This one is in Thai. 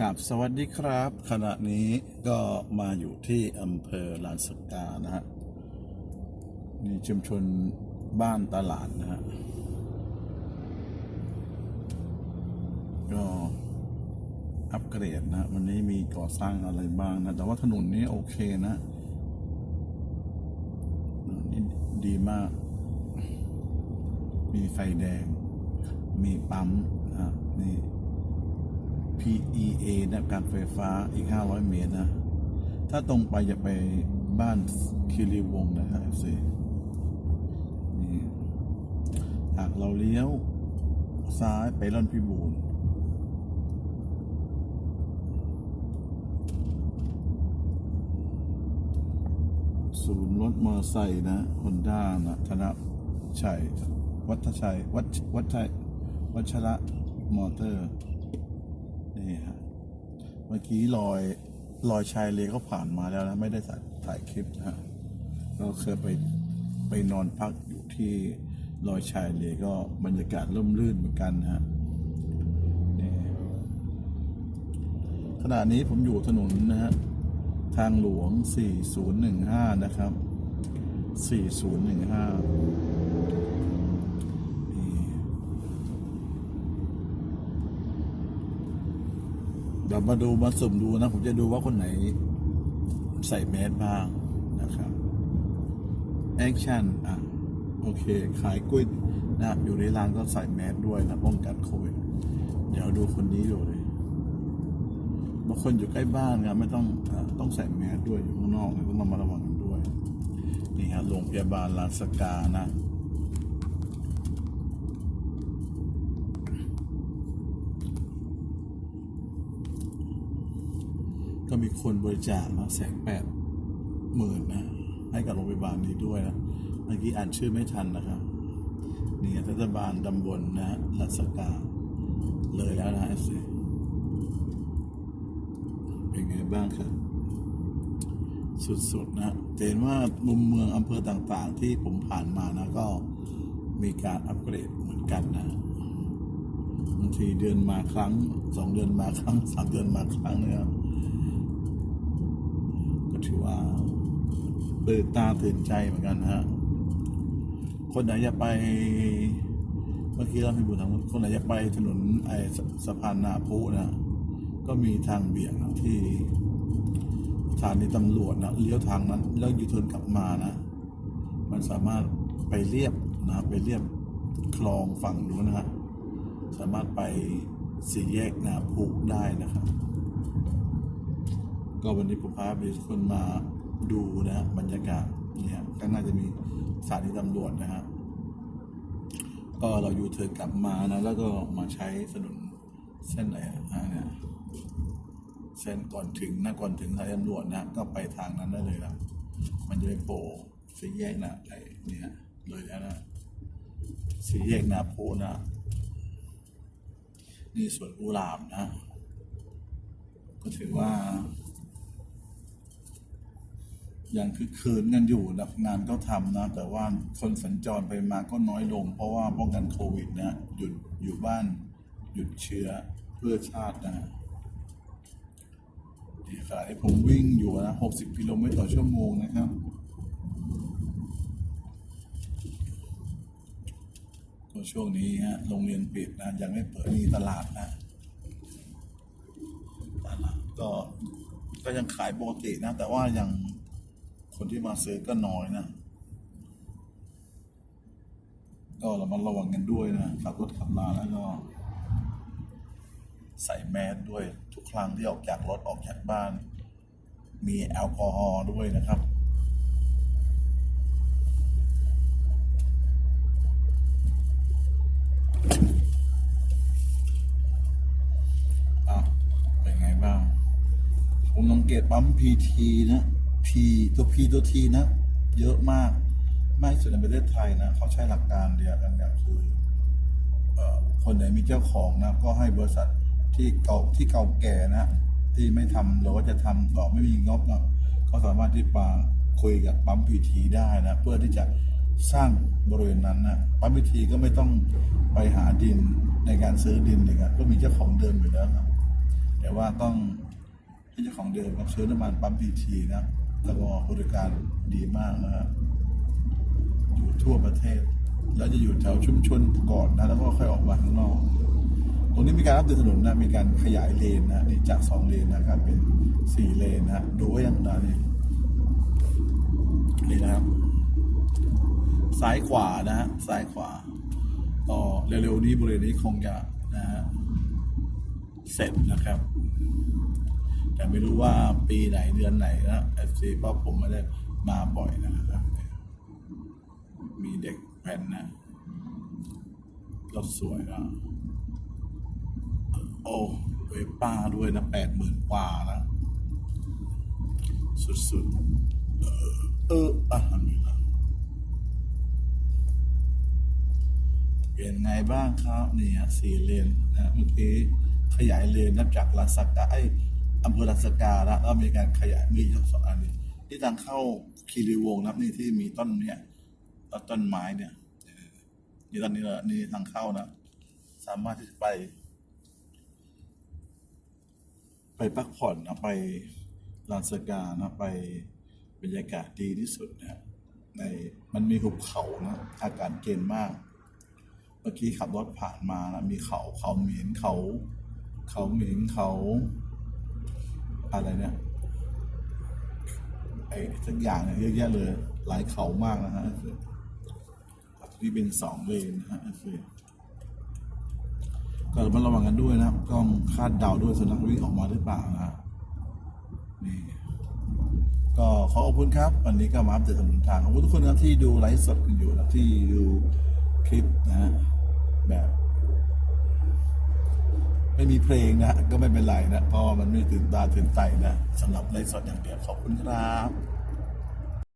ครับสวัสดีครับ ขณะนี้ก็มาอยู่ที่อำเภอลานสกานะฮะนี่ชุมชนบ้านตลาดนะฮะก็อัปเกรดนะวันนี้มีก่อสร้างอะไรบ้างนะ แต่ว่าถนนนี้โอเคนะนี่ดีมาก มีไฟแดง มีปั๊มนะนี่ PEA นะการไฟฟ้าอีก 500 เมตรนะ ถ้าตรงไปจะไปบ้านคิริวงนะครับสินี่หากเราเลี้ยวซ้ายไปร่อนพิบูรณ์ศูนย์รถมอเตอร์ไซค์นะฮอนด้านะธนชัย วัฒชัย วัชวัชชัย วัชระมอเตอร์ นี่ฮะเมื่อกี้ลอยลอยชายเลก็ผ่านมาแล้วนะไม่ได้ถ่ายถ่ายคลิปนะฮะเราเคยไปไปนอนพักอยู่ที่ลอยชายเลก็บรรยากาศร่มรื่นเหมือนกันนะฮะขณะนี้ผมอยู่ถนนนะฮะทางหลวง 4015 นะครับ 4015นี่ เดี๋ยวมาดูมาสุ่มดูนะ ผมจะดูว่าคนไหนใส่แมสบ้างนะครับแอคชั่นอะ โอเค ขายกล้วยนะอยู่ในร้านก็ใส่แมสด้วยนะป้องกันโควิดเดี๋ยวดูคนนี้ดูเลยบางคนอยู่ใกล้บ้านนะไม่ต้องอต้องใส่แมสด้วยอยู่ข้างนอกต้องระมัดระวังด้วยนี่ฮะโรงพยาบาลลานสกานะ ก็มีคนบริจาคนะแสนแปดหมื่นนะ ให้กับโรงพยาบาลนี้ด้วยนะ เมื่อกี้อ่านชื่อไม่ทันนะครับ นี่รัฐบาลตำบลนะฮะรัศกาเลยแล้วนะเอฟซีเป็นไงบ้างครับสุดๆนะเห็นว่ามุมเมืองอำเภอต่างๆ ที่ผมผ่านมานะก็มีการอัปเกรดเหมือนกันนะบางทีเดือนมาครั้งสองเดือนมาครั้งสามเดือนมาครั้งนะครับ ถือว่าตื่นตาตื่นใจเหมือนกันนะฮะ คนไหนจะไป เมื่อกี้เราพิบูลทางคนไหนจะไปถนนไอ้สสะพานนาพุนะ ก็มีทางเบี่ยงนะที่สถานีตำรวจนะเลี้ยวทางนั้นแล้วยูเทิร์นกลับมานะ มันสามารถไปเรียบนะไปเรียบคลองฝั่งนู้นนะฮะ สามารถไปสี่แยกนาพุได้นะครับ ก็วันนี้ผมพาไปคนมาดูนะฮะบรรยากาศเนี่ยก็น่าจะมีสถานีตำรวจนะฮะก็เราอยู่เธอกลับมานะ แล้วก็มาใช้ถนนเส้นไหนอะเนี่ยเส้นก่อนถึงนะก่อนถึงสถานีตำรวจนะ ก็ไปทางนั้นได้เลยนะมันจะไปโผล่สี่แยกนะไอ้เนี่ยเลยแล้วนะสี่แยกนาโพนะนี่สวนกุหลาบนะ ก็ถือว่า ยังคือคืนกันอยู่นะงานก็ทำนะ แต่ว่าคนสัญจรไปมาก็น้อยลง เพราะว่าป้องกันโควิดนะหยุดอยู่บ้านหยุดเชื้อเพื่อชาตินะนี่ขณะที่ผมวิ่งอยู่นะ 60 กิโลเมตรต่อชั่วโมงนะครับก็ช่วงนี้ฮะโรงเรียนปิดนะ ยังไม่เปิดมีตลาดนะตลาดก็ก็ยังขายปกตินะ แต่ว่ายัง คนที่มาซื้อก็น้อยนะ ก็เรามาระวังกันด้วยนะขับรถขับลาแล้วก็ ใส่แมสด้วยทุกครั้งที่ออกจากรถออกจากบ้าน มีแอลกอฮอล์ด้วยนะครับอะเป็นไงบ้าง ผมสังเกตปั๊มพีทีนะ พีตัวพีตัวทีนะ เยอะมากมากที่สุดในประเทศไทยนะเขาใช้หลักการเดียวกันอย่างคือคนไหนมีเจ้าของนะก็ให้บริษัทที่เก่าที่เก่าแก่นะ ที่ไม่ทำหรือว่าจะทำต่อไม่มีงบนะเขาสามารถที่มาคุยกับปั๊มพีทีได้นะเพื่อที่จะสร้างบริเวณนั้นนะปั๊มพีทีก็ไม่ต้องไปหาดินในการซื้อดินอีกอะก็มีเจ้าของเดิมอยู่แล้วครับแต่ว่าต้องให้เจ้าของเดิมครับซื้อน้ำมันปั๊มพีทีนะ แล้วก็บริการดีมากนะครับอยู่ทั่วประเทศ แล้วจะอยู่แถวชุมชนก่อนนะแล้วก็ค่อยออกมาข้างนอก ตรงนี้มีการรับเดินถนนนะมีการขยายเลนนะนี่จากสองเลนนะครับเป็นสี่เลนนะดูไว้ยังตานี่นะครับซ้ายขวานะฮะซ้ายขวาก็เร็วๆนี้บริเวณนี้คงจะนะฮะเสร็จนะครับ แต่ไม่รู้ว่าปีไหนเดือนไหนนะเอฟซีเพราะผมไม่ได้มาบ่อยนะครับ มีเด็กแผ่นนะรถสวยอะโอ้เวป้าด้วยนะแปดหมื่นกว่านะสุดๆ เออเอออะทำไมล่ะเป็นไงบ้างครับเนี่ฮะสี่เลนนะเมื่อกี้ขยายเลนนับจากลาสกาไอำเภอลาสกาแล้วแล้วมีการขยายมีทั้งสองอันนี้ที่ทางเข้าคีรีวงนะครับนี่ที่มีต้นเนี่ยต้นไม้เนี่ยนี่ตอนนี้ละนี่ทางเข้านะ สามารถที่จะไป ไปพักผ่อนนะไปลานสกานะไปบรรยากาศดีที่สุดนะในมันมีหุบเขานะอากาศเย็นมาก เมื่อกี้ขับรถผ่านมานะมีเขาเขาเหม็นเขา เขาเหม็นเขา อะไรเนี่ยไอ้สักอย่างเนี่ยเยอะแยะเลย หลายเขามากนะฮะนี่เป็นสองเลนนะฮะก็ระมัดระวังกันด้วยนะต้องคาดเดาด้วยสุนัขวิ่งออกมาหรือเปล่านะฮะนี่ก็ขอขอบคุณครับ วันนี้ก็มาอัปเดตถนนทางขอบคุณทุกคนนะที่ดูไลฟ์สดกันอยู่นะที่ดูคลิปนะฮะแบบ ไม่มีเพลงนะก็ไม่เป็นไรนะเพราะมันไม่ตื่นตาตื่นใจนะสำหรับไลฟ์สดอย่างเดียวขอบคุณครับ